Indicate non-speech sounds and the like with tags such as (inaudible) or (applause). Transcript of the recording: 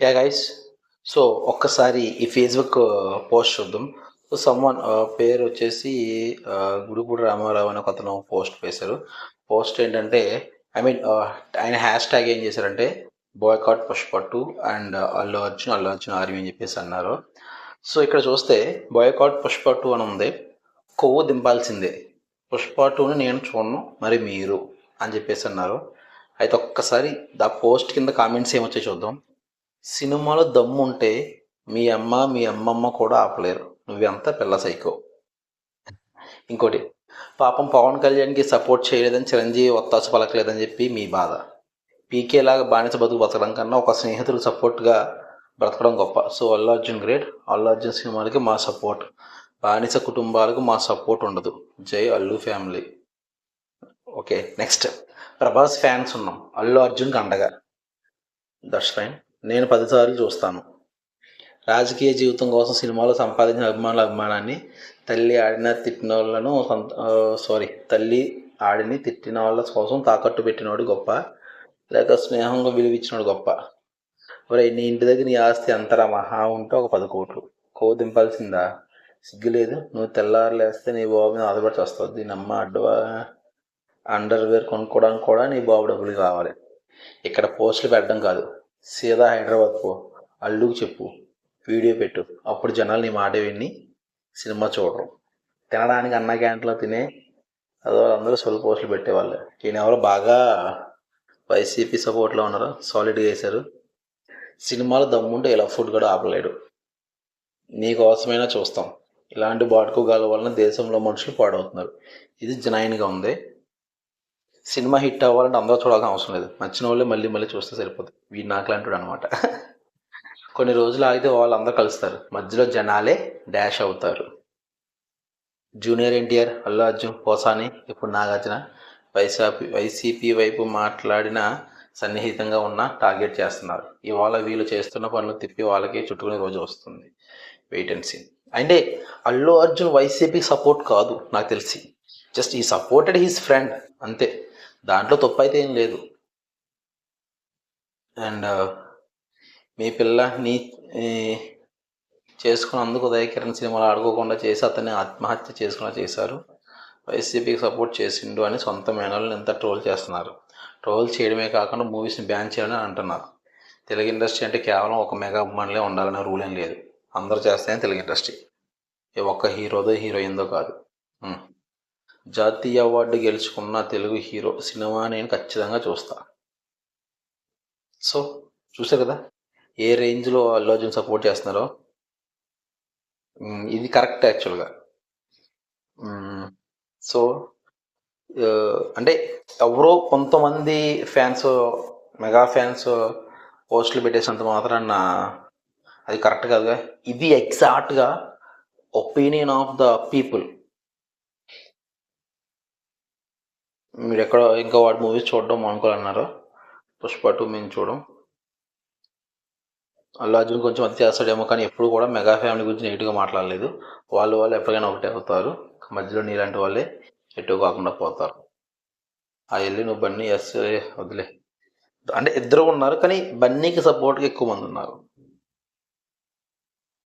Yeah guys so ఒక్కసారి ఈ Facebook post uh, చూద్దాం. సో సమ్వన్ uh, పేరు వచ్చేసి uh, ఆ, గుడిపూడి రామారావు అని ఒక అతను పోస్ట్ వేశారు. పోస్ట్ ఏంటంటే ఐ మీన్ ఆయన హ్యాష్ ట్యాగ్ ఏం చేశారంటే boycott Pushpa two and Allu Arjun Allu Arjun army అని చెప్పేసి అన్నారు. సో ఇక్కడ చూస్తే బాయ్కాట్ పుష్ప టూ అని ఉంది. కొవ్వు దింపాల్సిందే. పుష్ప టూని నేను చూడను మరి మీరు అని చెప్పేసి అన్నారు. అయితే ఒక్కసారి దా పోస్ట్ కింద కామెంట్స్ ఏమొచ్చాయి చూద్దాం. సినిమాలో దమ్ము ఉంటే మీ అమ్మ మీ అమ్మమ్మ కూడా ఆపలేరు. నువ్వెంత పిల్ల సైకో. ఇంకోటి పాపం పవన్ కళ్యాణ్కి సపోర్ట్ చేయలేదని చిరంజీవి ఒత్తాస పలకలేదని చెప్పి మీ బాధ. పీకేలాగా బానిస బతుకు బతకడం కన్నా ఒక స్నేహితులు సపోర్ట్గా బ్రతకడం గొప్ప. So Allu Arjun great. Allu Arjun సినిమాలకి మా సపోర్ట్. బానిస కుటుంబాలకు మా సపోర్ట్ ఉండదు. జై Allu family. Okay next. Prabhas fans ఉన్నాం. అల్లు అర్జున్కి అండగా. That's fine. నేను పదిసార్లు చూస్తాను. రాజకీయ జీవితం కోసం సినిమాలో సంపాదించిన అభిమానుల అభిమానాన్ని తల్లి ఆడిన తిట్టిన వాళ్ళను సారీ తల్లి ఆడిని తిట్టిన వాళ్ళ కోసం తాకట్టు పెట్టినవాడు గొప్ప లేక స్నేహంగా విలువిచ్చినవాడు గొప్ప. ఒరే నీ ఇంటి దగ్గర నీ ఆస్తి అంతరా? మహా ఉంటే ఒక పది కోట్లు. కో దింపాల్సిందా? సిగ్గులేదు. నువ్వు తెల్లారులేస్తే నీ బాబు మీద ఆధారపడి వస్తుంది దీని అమ్మ అడ్డవా? అండర్వేర్ కొనుక్కోవడానికి కూడా నీ బాబు డబ్బులు కావాలి. ఇక్కడ పోస్టులు పెట్టడం కాదు. సీదా హైదరాబాద్ పో అల్లుకు చెప్పు. వీడియో పెట్టు. అప్పుడు జనాలు నీ మాట విని సినిమా చూడరు. తినడానికి అన్న క్యాంటీన్లో తినే అదో అందరూ సొల్ పోస్టులు పెట్టేవాళ్ళు. ఈయన ఎవరో బాగా వైసీపీ సపోర్ట్లో ఉన్నారు. సాలిడ్గా వేశారు. సినిమాలు దమ్ముంటే ఇలా ఫుడ్ కూడా ఆపలేడు. నీకోసమైనా చూస్తాం. ఇలాంటి బాటుకోగాల వలన దేశంలో మనుషులు పాడవుతున్నారు. ఇది జనాయిన్గా ఉంది. సినిమా హిట్ అవ్వాలంటే అందరూ చూడాల్సిన అవసరం లేదు. నచ్చిన వాళ్ళే మళ్ళీ మళ్ళీ చూస్తే సరిపోతుంది వీడు నాకు లాంటివాడు అనమాట (laughs) కొన్ని రోజులు ఆగితే వాళ్ళందరూ కలుస్తారు. మధ్యలో జనాలే డాష్ అవుతారు. జూనియర్ ఎన్టీఆర్ అల్లు అర్జున్ పోసాని ఇప్పుడు నాగార్జున వైసీపీ వైసీపీ వైపు మాట్లాడిన సన్నిహితంగా ఉన్న టార్గెట్ చేస్తున్నారు. ఇవాళ వీళ్ళు చేస్తున్న పనులు తిప్పి వాళ్ళకి చుట్టుకునే రోజు వస్తుంది. వెయిట్ అండ్ అంటే అల్లు అర్జున్ వైసీపీ సపోర్ట్ కాదు నాకు తెలిసి. జస్ట్ ఈ సపోర్టెడ్ హీస్ ఫ్రెండ్ అంతే. దాంట్లో తప్పు అయితే ఏం లేదు. అండ్ మీ పిల్ల నీ చేసుకున్నందుకు ఉదయకిరణ్ సినిమాలు ఆడుకోకుండా చేసి అతన్ని ఆత్మహత్య చేసుకున్నా చేశారు. వైసీపీకి సపోర్ట్ చేసిండు అని సొంత మేనల్ని ఎంత ట్రోల్ చేస్తున్నారు. ట్రోల్ చేయడమే కాకుండా మూవీస్ని బ్యాన్ చేయాలని అంటున్నారు. తెలుగు ఇండస్ట్రీ అంటే కేవలం ఒక మెగా అభిమానులే ఉండాలనే రూల్ ఏం లేదు. అందరూ చేస్తేనే తెలుగు ఇండస్ట్రీ. ఒక్క హీరోదో హీరోయిన్దో కాదు. జాతీయ అవార్డు గెలుచుకున్న తెలుగు హీరో సినిమా నేను ఖచ్చితంగా చూస్తా. సో చూసారు కదా? ఏ రేంజ్లో అల్లు అర్జున్ సపోర్ట్ చేస్తున్నారో? ఇది కరెక్ట్ యాక్చువల్గా. సో అంటే ఎవరో కొంతమంది ఫ్యాన్స్ మెగా ఫ్యాన్స్ పోస్టులు పెట్టేసినంత మాత్రాన అది కరెక్ట్ కాదుగా. ఇది ఎగ్జాక్ట్గా ఒపీనియన్ ఆఫ్ ద పీపుల్. మీరు ఎక్కడ ఇంకా వాడి మూవీస్ చూడడం అనుకోవాలన్నారు పుష్ప టూ మేము చూడం అల్లు అర్జున్ కొంచెం అది చేస్తాడేమో కానీ ఎప్పుడు కూడా మెగా ఫ్యామిలీ గురించి నెగిటివ్గా మాట్లాడలేదు. వాళ్ళు వాళ్ళు ఎప్పటికైనా ఒకటే అవుతారు. మధ్యలో నీలాంటి వాళ్ళే ఎటు కాకుండా పోతారు. ఆ వెళ్ళి నువ్వు బన్నీ ఎస్ వదిలే. అంటే ఇద్దరు ఉన్నారు కానీ బన్నీకి సపోర్ట్గా ఎక్కువ మంది ఉన్నారు.